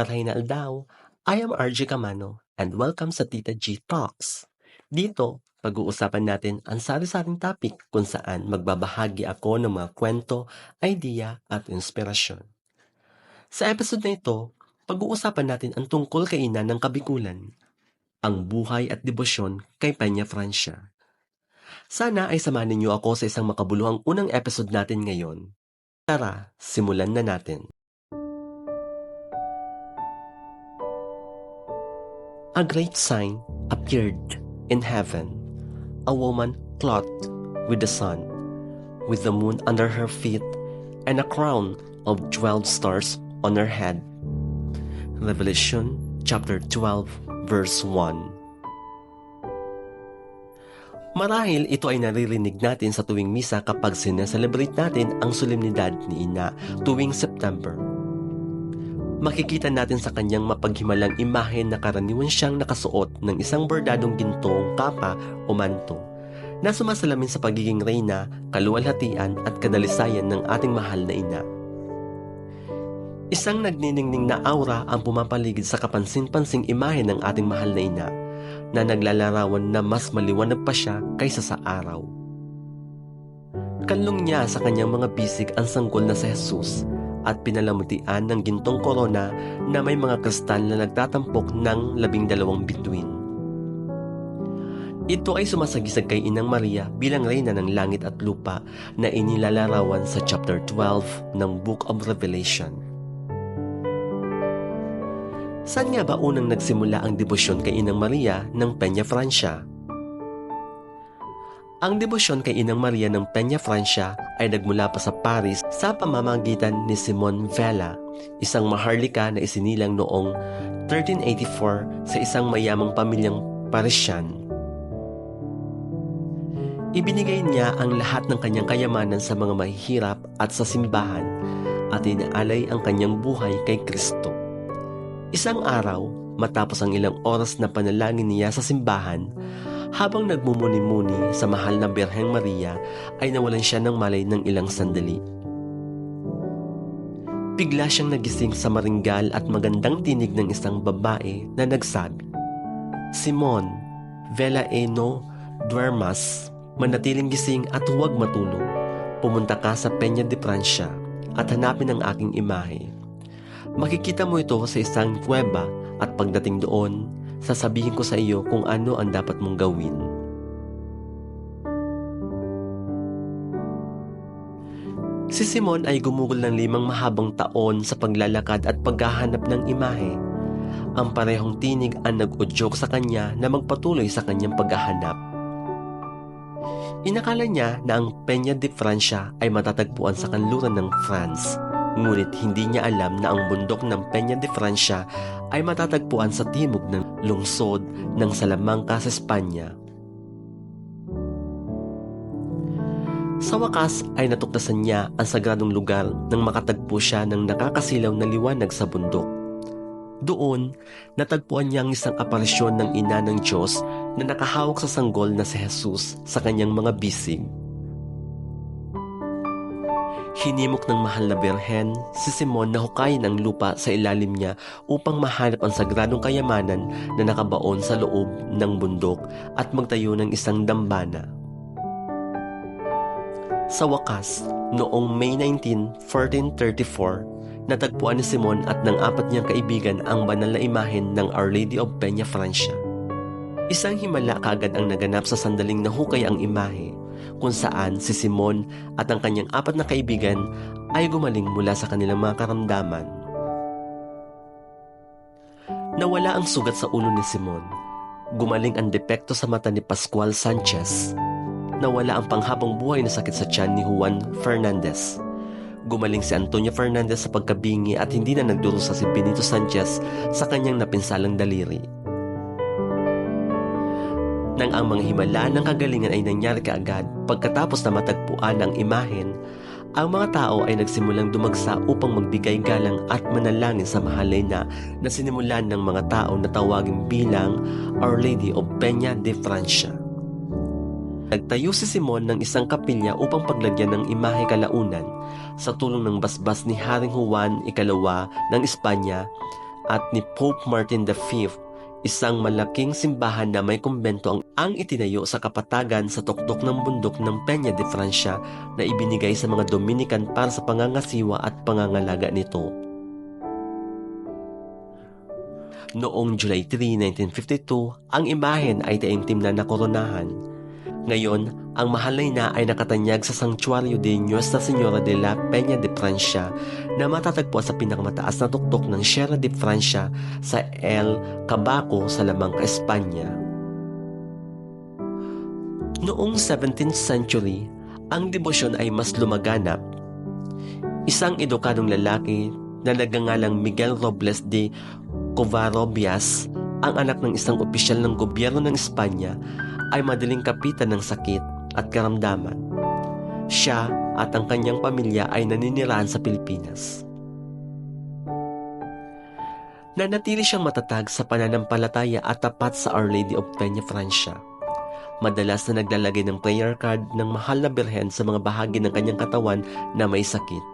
Marhay na aldaw. I am RJ Camano and welcome sa Tita G Talks. Dito, pag-uusapan natin ang sari-saring topic kung saan magbabahagi ako ng mga kwento, idea at inspirasyon. Sa episode na ito, pag-uusapan natin ang tungkol kay ina ng kabikulan, ang buhay at debosyon kay Peña Francia. Sana ay samahan ninyo ako sa isang makabuluhang unang episode natin ngayon. Tara, simulan na natin. A great sign appeared in heaven, a woman clothed with the sun, with the moon under her feet, and a crown of twelve stars on her head. Revelation chapter 12 verse 1 Marahil ito ay naririnig natin sa tuwing misa kapag sineselebrate natin ang solemnidad ni Ina tuwing September. Makikita natin sa kanyang mapaghimalang imahe na karaniwan siyang nakasuot ng isang bordadong gintong kapa o manto na sumasalamin sa pagiging reyna, kaluwalhatian at kadalisayan ng ating mahal na ina. Isang nagniningning na aura ang pumapaligid sa kapansin-pansing imahe ng ating mahal na ina na naglalarawan na mas maliwanag pa siya kaysa sa araw. Kanlong niya sa kanyang mga bisig ang sanggol na si Jesus at pinalamutian ng gintong korona na may mga kristal na nagtatampok ng labing dalawang bituin. Ito ay sumasagisag kay Inang Maria bilang reyna ng langit at lupa na inilalarawan sa chapter 12 ng Book of Revelation. Saan nga ba unang nagsimula ang debosyon kay Inang Maria ng Peña Francia? Ang debosyon kay Inang Maria ng Peña Francia ay nagmula pa sa Paris sa pamamagitan ni Simon Vela, isang maharlika na isinilang noong 1384 sa isang mayamang pamilyang Parisian. Ibinigay niya ang lahat ng kanyang kayamanan sa mga mahihirap at sa simbahan at inaalay ang kanyang buhay kay Kristo. Isang araw, matapos ang ilang oras na panalangin niya sa simbahan, habang nagmumuni-muni sa mahal na Birheng Maria ay nawalan siya ng malay ng ilang sandali. Bigla siyang nagising sa maringgal at magandang tinig ng isang babae na nagsabi, Simon, vela eno, duermas, manatiling gising at huwag matulog. Pumunta ka sa Peña de Francia at hanapin ang aking imahe. Makikita mo ito sa isang kuweba at pagdating doon, sasabihin ko sa iyo kung ano ang dapat mong gawin. Si Simon ay gumugol ng limang mahabang taon sa paglalakad at paghahanap ng imahe. Ang parehong tinig ang nag-udyok sa kanya na magpatuloy sa kanyang paghahanap. Inakala niya na ang Peña de Francia ay matatagpuan sa kanluran ng France Ngunit hindi niya alam na ang bundok ng Peña de Francia ay matatagpuan sa timog ng lungsod ng Salamanca sa Espanya. Sa wakas ay natuktasan niya ang sagradong lugar nang makatagpo siya ng nakakasilaw na liwanag sa bundok. Doon, natagpuan niya ang isang aparisyon ng ina ng Diyos na nakahawak sa sanggol na si Jesus sa kanyang mga bisig. Hinimok ng mahal na birhen si Simon na hukayin ang lupa sa ilalim niya upang mahanap ang sagradong kayamanan na nakabaon sa loob ng bundok at magtayo ng isang dambana. Sa wakas, noong May 19, 1434, natagpuan ni Simon at ng apat niyang kaibigan ang banal na imahen ng Our Lady of Peña Francia. Isang himala kagad ang naganap sa sandaling nahukay ang imahe kung saan si Simon at ang kanyang apat na kaibigan ay gumaling mula sa kanilang mga karamdaman. Nawala ang sugat sa ulo ni Simon. Gumaling ang depekto sa mata ni Pascual Sanchez. Nawala ang panghabang buhay na sakit sa tiyan ni Juan Fernandez. Gumaling si Antonio Fernandez sa pagkabingi at hindi na nagdurusa si Benito Sanchez sa kanyang napinsalang daliri nang ang mga himala ng kagalingan ay nangyari kaagad pagkatapos na matagpuan ang imahen, ang mga tao ay nagsimulang dumagsa upang magbigay galang at manalangin sa mahalay na na sinimulan ng mga tao na tawagin bilang Our Lady of Peña de Francia. Nagtayo si Simon ng isang kapilya upang paglagyan ng imahe kalaunan sa tulong ng basbas ni Haring Juan Ikalawa ng Espanya at ni Pope Martin V, isang malaking simbahan na may kumbento ang, ang itinayo sa kapatagan sa tuktok ng bundok ng Peña de Francia na ibinigay sa mga Dominican para sa pangangasiwa at pangangalaga nito. Noong July 3, 1952, ang imahen ay taimtim na nakoronahan. Ngayon, ang mahalay na ay nakatanyag sa Sanctuario de Nuestra Señora de la Peña de Francia na matatagpo sa pinakamataas na tuktok ng Sierra de Francia sa El Cabaco sa Lamangka, Espanya. Noong 17th century, ang debosyon ay mas lumaganap. Isang edukadong lalaki na nagngangalang Miguel Robles de Covarrubias, ang anak ng isang opisyal ng gobyerno ng Espanya, ay madaling kapitan ng sakit at karamdaman. Siya at ang kanyang pamilya ay naninirahan sa Pilipinas. Nanatili siyang matatag sa pananampalataya at tapat sa Our Lady of Peña Francia. Madalas na naglalagay ng prayer card ng mahal na birhen sa mga bahagi ng kanyang katawan na may sakit.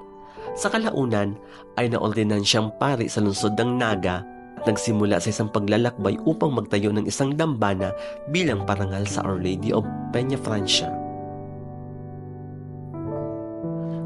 Sa kalaunan ay naordinan siyang pari sa lungsod ng Naga nagsimula sa isang paglalakbay upang magtayo ng isang dambana bilang parangal sa Our Lady of Peña Francia.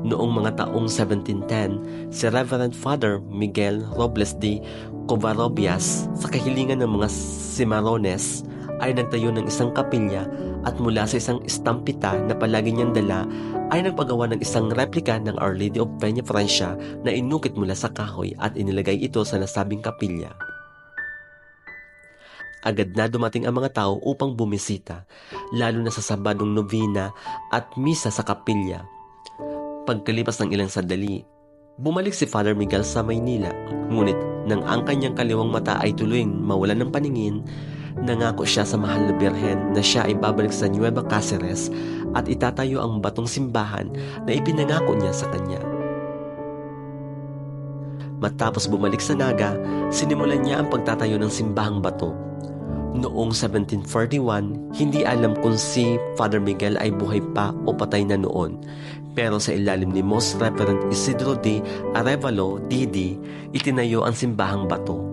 Noong mga taong 1710, si Reverend Father Miguel Robles de Covarrubias sa kahilingan ng mga Cimarrones ay nagtayo ng isang kapilya at mula sa isang estampita na palagi niyang dala ay nagpagawa ng isang replika ng Our Lady of Peña Francia na inukit mula sa kahoy at inilagay ito sa nasabing kapilya. Agad na dumating ang mga tao upang bumisita, lalo na sa Sabadong Novena at Misa sa kapilya. Pagkalipas ng ilang sandali, bumalik si Father Miguel sa Maynila, ngunit nang ang kanyang kaliwang mata ay tuluyang mawalan ng paningin, nangako siya sa mahal na birhen na siya ay babalik sa Nueva Cáceres at itatayo ang batong simbahan na ipinangako niya sa kanya. Matapos bumalik sa Naga, sinimulan niya ang pagtatayo ng simbahang bato. Noong 1741, hindi alam kung si Father Miguel ay buhay pa o patay na noon. Pero sa ilalim ni Most Reverend Isidro D. Arevalo, D.D., itinayo ang simbahang bato.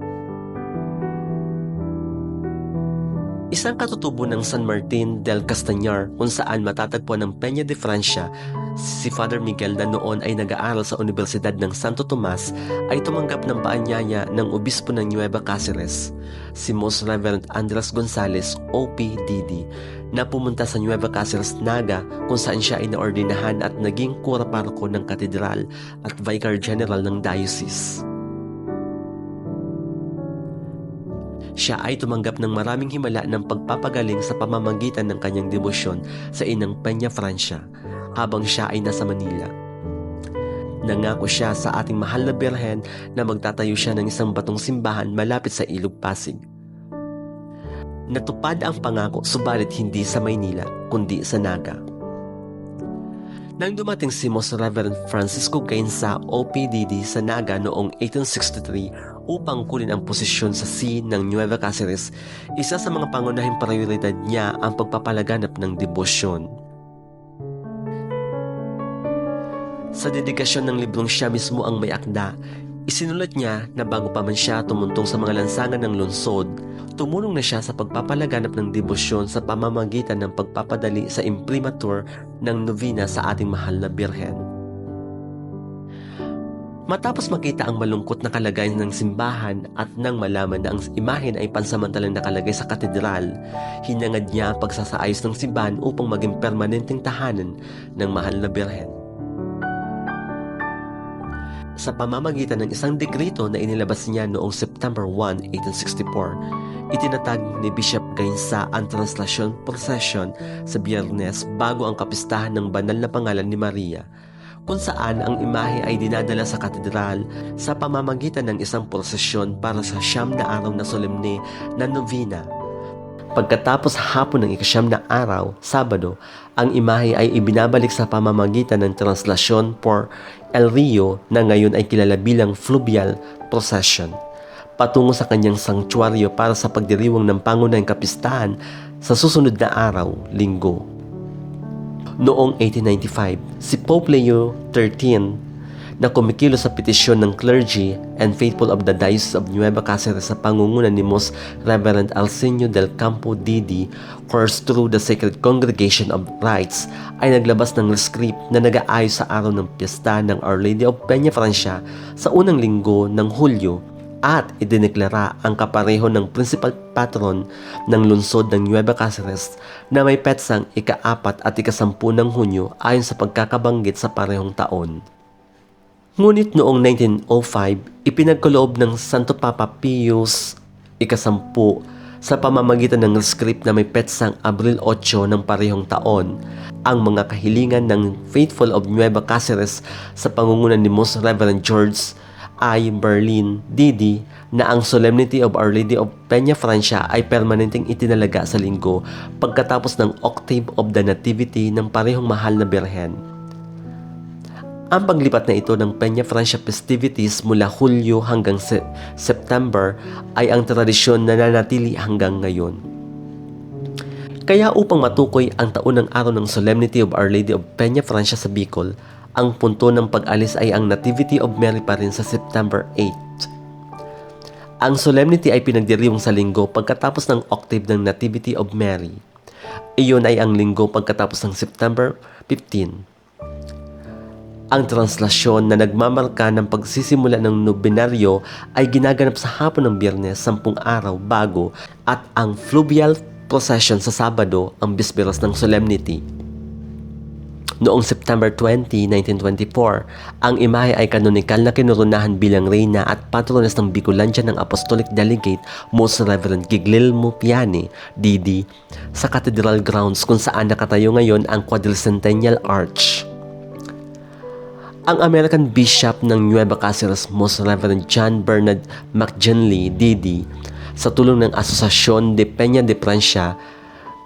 Isang katutubo ng San Martin del Castañar kung saan matatagpuan ng Peña de Francia, si Father Miguel na noon ay nag-aaral sa Universidad ng Santo Tomas ay tumanggap ng paanyaya ng obispo ng Nueva Cáceres, si Most Reverend Andres Gonzales, OPDD, na pumunta sa Nueva Cáceres, Naga kung saan siya ay naordinahan at naging kura ng katedral at vicar general ng diocese. Siya ay tumanggap ng maraming himala ng pagpapagaling sa pamamagitan ng kanyang debosyon sa inang Peña Francia habang siya ay nasa Manila. Nangako siya sa ating mahal na birhen na magtatayo siya ng isang batong simbahan malapit sa Ilog Pasig. Natupad ang pangako subalit hindi sa Maynila kundi sa Naga. Nang dumating si Most Reverend Francisco Gain sa OPDD sa Naga noong 1863 upang kunin ang posisyon sa C ng Nueva Cáceres, isa sa mga pangunahing prioridad niya ang pagpapalaganap ng debosyon. Sa dedikasyon ng librong siya mismo ang may akda, isinulat niya na bago pa man siya tumuntong sa mga lansangan ng lungsod, tumulong na siya sa pagpapalaganap ng debosyon sa pamamagitan ng pagpapadali sa imprimatur ng novena sa ating mahal na birhen. Matapos makita ang malungkot na kalagayan ng simbahan at nang malaman na ang imahen ay pansamantalang nakalagay sa katedral, hinangad niya ang pagsasaayos ng simbahan upang maging permanenteng tahanan ng mahal na birhen. Sa pamamagitan ng isang dekrito na inilabas niya noong September 1, 1864, itinatag ni Bishop Gainsa ang translasyon procession sa biyernes bago ang kapistahan ng banal na pangalan ni Maria kung saan ang imahe ay dinadala sa katedral sa pamamagitan ng isang prosesyon para sa siyam na araw na solemne na novena. Pagkatapos hapon ng ikasyam na araw, Sabado, ang imahe ay ibinabalik sa pamamagitan ng translasyon por El Rio na ngayon ay kilala bilang fluvial procession patungo sa kanyang sanktuaryo para sa pagdiriwang ng pangunahing kapistahan sa susunod na araw, linggo. Noong 1895, si Pope Leo XIII na kumikilos sa petisyon ng clergy and faithful of the Diocese of Nueva Cáceres sa pangunguna ni Mos Reverend Alcenio del Campo Didi course through the Sacred Congregation of Rites ay naglabas ng script na nag-aayos sa araw ng piyesta ng Our Lady of Peña Francia sa unang linggo ng Hulyo at idineklara ang kapareho ng principal patron ng lungsod ng Nueva Cáceres na may petsang ika-apat at ika-sampu ng Hunyo ayon sa pagkakabanggit sa parehong taon. Ngunit noong 1905, ipinagkaloob ng Santo Papa Pius ikasampu sa pamamagitan ng script na may petsang Abril 8 ng parehong taon ang mga kahilingan ng Faithful of Nueva Cáceres sa pangunguna ni Most Reverend George I. Berlin Didi na ang Solemnity of Our Lady of Peña Francia ay permanenteng itinalaga sa linggo pagkatapos ng Octave of the Nativity ng parehong mahal na Birhen. Ang paglipat na ito ng Peña Francia festivities mula Hulyo hanggang Se- September ay ang tradisyon na nanatili hanggang ngayon. Kaya upang matukoy ang taon ng araw ng Solemnity of Our Lady of Peña Francia sa Bicol, ang punto ng pag-alis ay ang Nativity of Mary pa rin sa September 8. Ang solemnity ay pinagdiriwang sa linggo pagkatapos ng octave ng Nativity of Mary. Iyon ay ang linggo pagkatapos ng September 15. Ang translasyon na nagmamarka ng pagsisimula ng nobinaryo ay ginaganap sa hapon ng biyernes, sampung araw bago at ang fluvial procession sa Sabado ang bisperas ng solemnity. Noong September 20, 1924, ang imahe ay kanonikal na kinurunahan bilang reyna at patrones ng Bicolandia ng Apostolic Delegate Most Reverend Giglilmo Piani, Didi, sa Cathedral Grounds kung saan nakatayo ngayon ang quadricentennial arch. Ang American Bishop ng Nueva Cáceres Most Reverend John Bernard McGinley, Didi, sa tulong ng Asosasyon de Peña de Francia,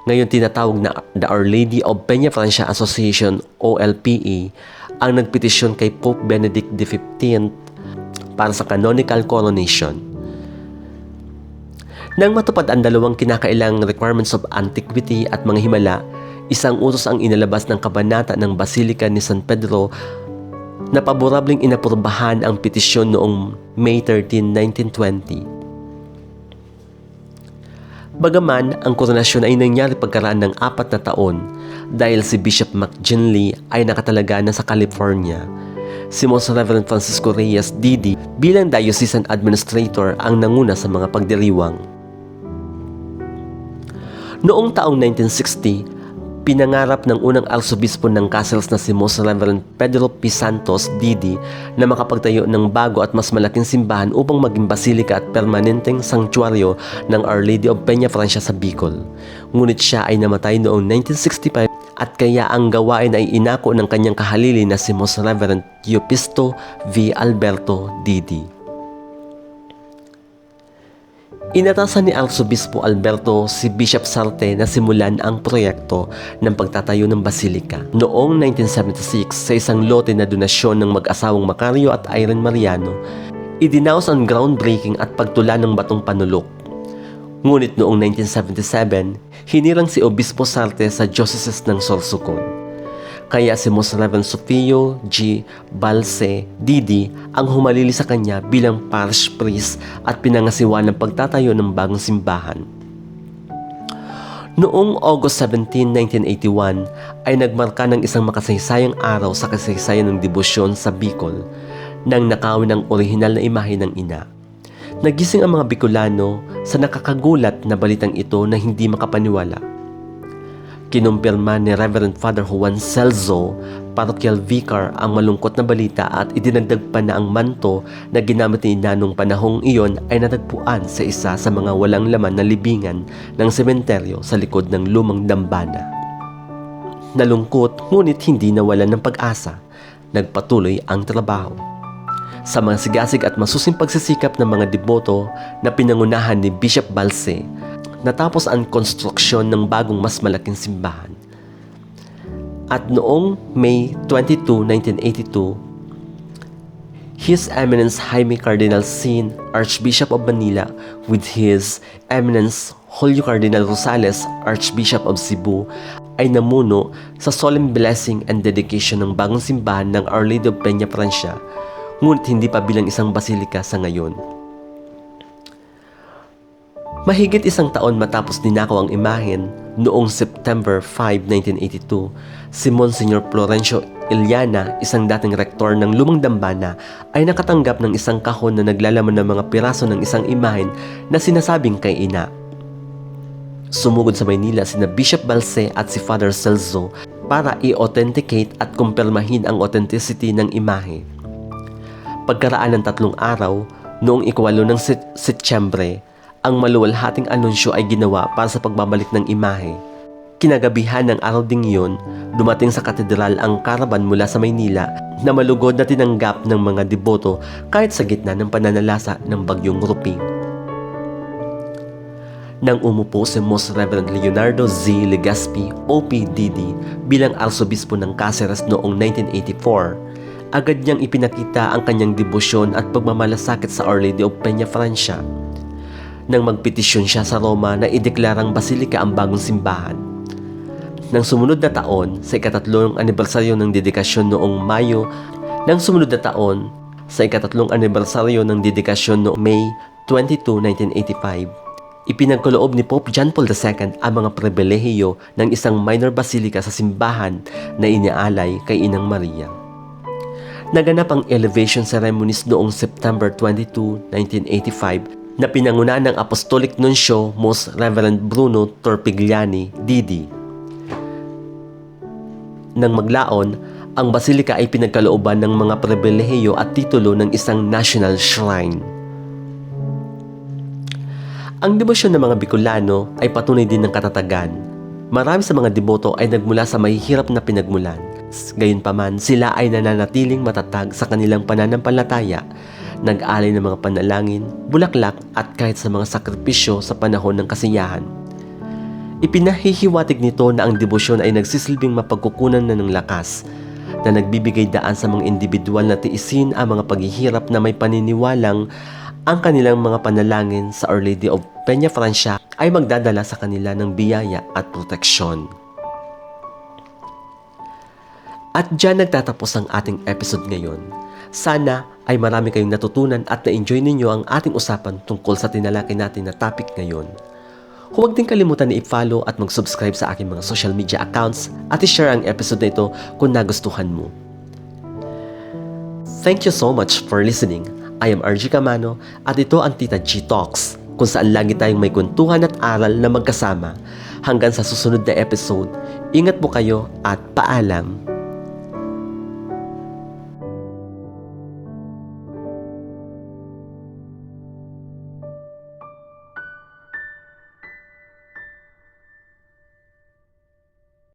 ngayon tinatawag na the Our Lady of Peña Francia Association OLPE ang nagpetisyon kay Pope Benedict XV para sa canonical coronation. Nang matupad ang dalawang kinakailang requirements of antiquity at mga himala, isang utos ang inalabas ng kabanata ng Basilica ni San Pedro na paborabling inapurbahan ang petisyon noong May 13, 1920. Bagaman ang koronasyon ay nangyari pagkaraan ng apat na taon dahil si Bishop McGinley ay nakatalaga na sa California. Si Most Reverend Francisco Reyes Didi bilang diocesan administrator ang nanguna sa mga pagdiriwang. Noong taong 1960, pinangarap ng unang arsobispo ng Castles na si Most Reverend Pedro P. Santos Didi na makapagtayo ng bago at mas malaking simbahan upang maging basilika at permanenteng sanktuaryo ng Our Lady of Peña Francia sa Bicol. Ngunit siya ay namatay noong 1965 at kaya ang gawain ay inako ng kanyang kahalili na si Most Reverend Eupisto V. Alberto Didi. Inatasan ni Arsobispo Alberto si Bishop Sarte na simulan ang proyekto ng pagtatayo ng basilika. Noong 1976, sa isang lote na donasyon ng mag-asawang Macario at Irene Mariano, idinaos ang groundbreaking at pagtula ng batong panulok. Ngunit noong 1977, hinirang si Obispo Sarte sa Diocese ng Sorsogon. Kaya si Reverend Sofio G. Balse Didi ang humalili sa kanya bilang parish priest at pinangasiwa ng pagtatayo ng bagong simbahan. Noong August 17, 1981 ay nagmarka ng isang makasaysayang araw sa kasaysayan ng debosyon sa Bicol nang nakawin ang orihinal na imahe ng ina. Nagising ang mga Bicolano sa nakakagulat na balitang ito na hindi makapaniwala. Kinumpirma ni Reverend Father Juan Celso, parochial vicar, ang malungkot na balita at idinagdag pa na ang manto na ginamit ni Ina nung panahong iyon ay natagpuan sa isa sa mga walang laman na libingan ng sementeryo sa likod ng lumang dambana. Nalungkot ngunit hindi nawalan ng pag-asa. Nagpatuloy ang trabaho. Sa mga sigasig at masusing pagsisikap ng mga deboto na pinangunahan ni Bishop Balse, natapos ang konstruksyon ng bagong mas malaking simbahan. At noong May 22, 1982, His Eminence Jaime Cardinal Sin, Archbishop of Manila, with His Eminence Julio Cardinal Rosales, Archbishop of Cebu, ay namuno sa solemn blessing and dedication ng bagong simbahan ng Our Lady of Peña Francia, ngunit hindi pa bilang isang basilika sa ngayon. Mahigit isang taon matapos ninakaw ang imahen, noong September 5, 1982, si Monsignor Florencio Iliana, isang dating rektor ng Lumang Dambana, ay nakatanggap ng isang kahon na naglalaman ng mga piraso ng isang imahen na sinasabing kay ina. Sumugod sa Maynila sina Bishop Balse at si Father Celso para i-authenticate at kumpirmahin ang authenticity ng imahe. Pagkaraan ng tatlong araw, noong ikwalo ng Set- Setyembre, ang maluwalhating anunsyo ay ginawa para sa pagbabalik ng imahe. Kinagabihan ng araw ding yun, dumating sa katedral ang karaban mula sa Maynila na malugod na tinanggap ng mga deboto kahit sa gitna ng pananalasa ng bagyong Rupi. Nang umupo si Most Reverend Leonardo Z. Legaspi, OPDD, bilang arsobispo ng Cáceres noong 1984, agad niyang ipinakita ang kanyang debosyon at pagmamalasakit sa Our Lady of Peña Francia. Nang magpetisyon siya sa Roma na ideklarang basilika ang bagong simbahan. Nang sumunod na taon, sa ikatatlong anibersaryo ng dedikasyon noong Mayo, nang sumunod na taon, sa ikatatlong anibersaryo ng dedikasyon noong May 22, 1985, ipinagkaloob ni Pope John Paul II ang mga pribilehiyo ng isang minor basilika sa simbahan na inialay kay Inang Maria. Naganap ang elevation ceremonies noong September 22, 1985 na pinanguna ng Apostolic Nuncio Most Reverend Bruno Torpigliani, Didi. Nang maglaon, ang basilika ay pinagkalooban ng mga pribilehiyo at titulo ng isang national shrine. Ang debosyon ng mga Bicolano ay patunay din ng katatagan. Marami sa mga deboto ay nagmula sa mahihirap na pinagmulan. Gayunpaman, sila ay nananatiling matatag sa kanilang pananampalataya, nag-alay ng mga panalangin, bulaklak at kahit sa mga sakripisyo sa panahon ng kasiyahan. Ipinahihiwatig nito na ang debosyon ay nagsisilbing mapagkukunan na ng lakas na nagbibigay daan sa mga individual na tiisin ang mga paghihirap na may paniniwalang ang kanilang mga panalangin sa Our Lady of Peña Francia ay magdadala sa kanila ng biyaya at proteksyon. At dyan nagtatapos ang ating episode ngayon. Sana ay marami kayong natutunan at na-enjoy ninyo ang ating usapan tungkol sa tinalaki natin na topic ngayon. Huwag din kalimutan na i-follow at mag-subscribe sa aking mga social media accounts at i-share ang episode na ito kung nagustuhan mo. Thank you so much for listening. I am RG Camano at ito ang Tita G Talks kung saan lagi tayong may kwentuhan at aral na magkasama. Hanggang sa susunod na episode, ingat po kayo at paalam.